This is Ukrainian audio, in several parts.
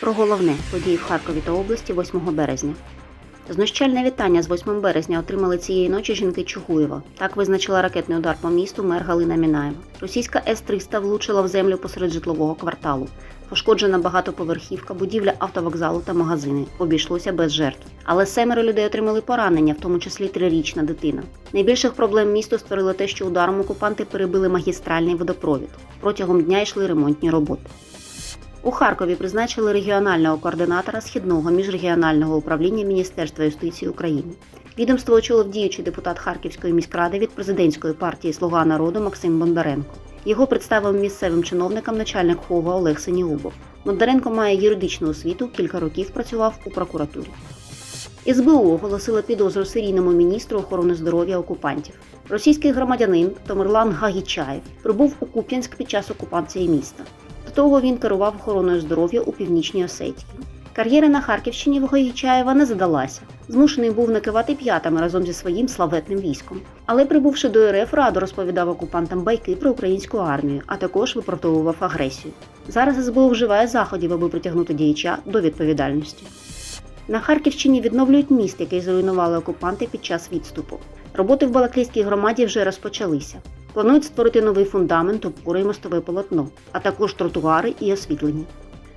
Про головне події в Харкові та області 8 березня. Знущальне вітання з 8 березня отримали цієї ночі жінки Чугуєва. Так визначила ракетний удар по місту мер Галина Мінаєва. Російська С-300 влучила в землю посеред житлового кварталу. Пошкоджена багатоповерхівка, будівля автовокзалу та магазини. Обійшлося без жертв. Але семеро людей отримали поранення, в тому числі трирічна дитина. Найбільших проблем місту створило те, що ударом окупанти перебили магістральний водопровід. Протягом дня йшли ремонтні роботи. У Харкові призначили регіонального координатора східного міжрегіонального управління Міністерства юстиції України. Відомство очолив діючий депутат Харківської міськради від президентської партії Слуга народу Максим Бондаренко. Його представив місцевим чиновникам начальник ХОВА Олег Синігубов. Бондаренко має юридичну освіту, кілька років працював у прокуратурі. СБУ оголосила підозру серійному міністру охорони здоров'я окупантів. Російський громадянин Тамерлан Гагічаєв прибув у Куп'янськ під час окупації міста. Того він керував охороною здоров'я у північній Осетії. Кар'єра на Харківщині в Гагічаєва не задалася. Змушений був накивати п'ятами разом зі своїм славетним військом. Але прибувши до РФ, радо розповідав окупантам байки про українську армію, а також виправдовував агресію. Зараз СБУ вживає заходів, аби притягнути діяча до відповідальності. На Харківщині відновлюють міст, який зруйнували окупанти під час відступу. Роботи в Балаклійській громаді вже розпочалися. Планують створити новий фундамент, опори і мостове полотно, а також тротуари і освітлення.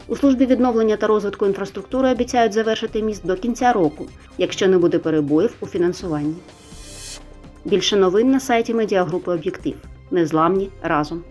У службі відновлення та розвитку інфраструктури обіцяють завершити міст до кінця року, якщо не буде перебоїв у фінансуванні. Більше новин на сайті медіагрупи Об'єктив. Незламні разом.